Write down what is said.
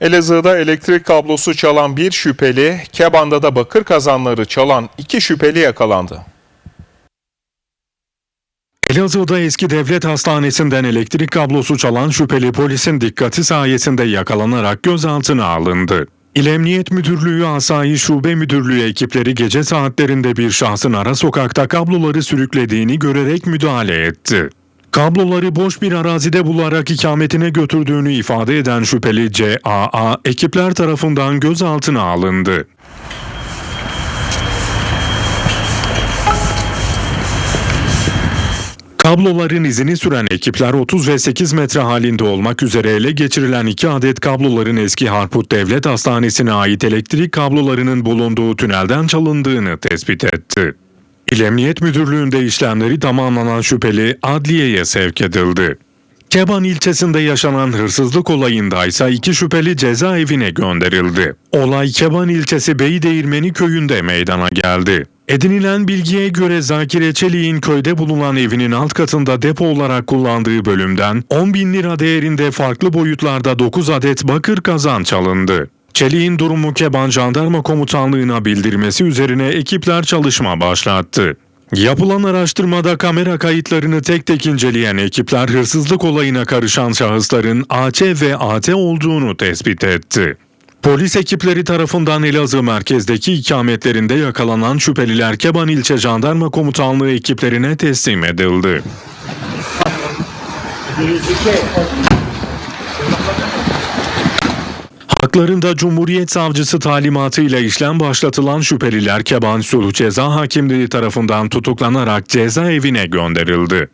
Elazığ'da elektrik kablosu çalan bir şüpheli, Keban'da da bakır kazanları çalan iki şüpheli yakalandı. Elazığ'da eski devlet hastanesinden elektrik kablosu çalan şüpheli polisin dikkati sayesinde yakalanarak gözaltına alındı. İl Emniyet Müdürlüğü Asayi Şube Müdürlüğü ekipleri gece saatlerinde bir şahsın ara sokakta kabloları sürüklediğini görerek müdahale etti. Kabloları boş bir arazide bularak ikametine götürdüğünü ifade eden şüpheli CAA ekipler tarafından gözaltına alındı. Kabloların izini süren ekipler 30 ve 8 metre halinde olmak üzere ele geçirilen iki adet kabloların eski Harput Devlet Hastanesi'ne ait elektrik kablolarının bulunduğu tünelden çalındığını tespit etti. İl Emniyet Müdürlüğü'nde işlemleri tamamlanan şüpheli adliyeye sevk edildi. Keban ilçesinde yaşanan hırsızlık olayında ise iki şüpheli cezaevine gönderildi. Olay Keban ilçesi Beydeğirmeni köyünde meydana geldi. Edinilen bilgiye göre Zakire Çelik'in köyde bulunan evinin alt katında depo olarak kullandığı bölümden 10 bin lira değerinde farklı boyutlarda 9 adet bakır kazan çalındı. Çelik'in durumu Keban Jandarma Komutanlığı'na bildirmesi üzerine ekipler çalışma başlattı. Yapılan araştırmada kamera kayıtlarını tek tek inceleyen ekipler hırsızlık olayına karışan şahısların AC ve AT olduğunu tespit etti. Polis ekipleri tarafından Elazığ merkezdeki ikametlerinde yakalanan şüpheliler Keban İlçe Jandarma Komutanlığı ekiplerine teslim edildi. Haklarında Cumhuriyet Savcısı talimatıyla işlem başlatılan şüpheliler Keban Sulh Ceza Hakimliği tarafından tutuklanarak cezaevine gönderildi.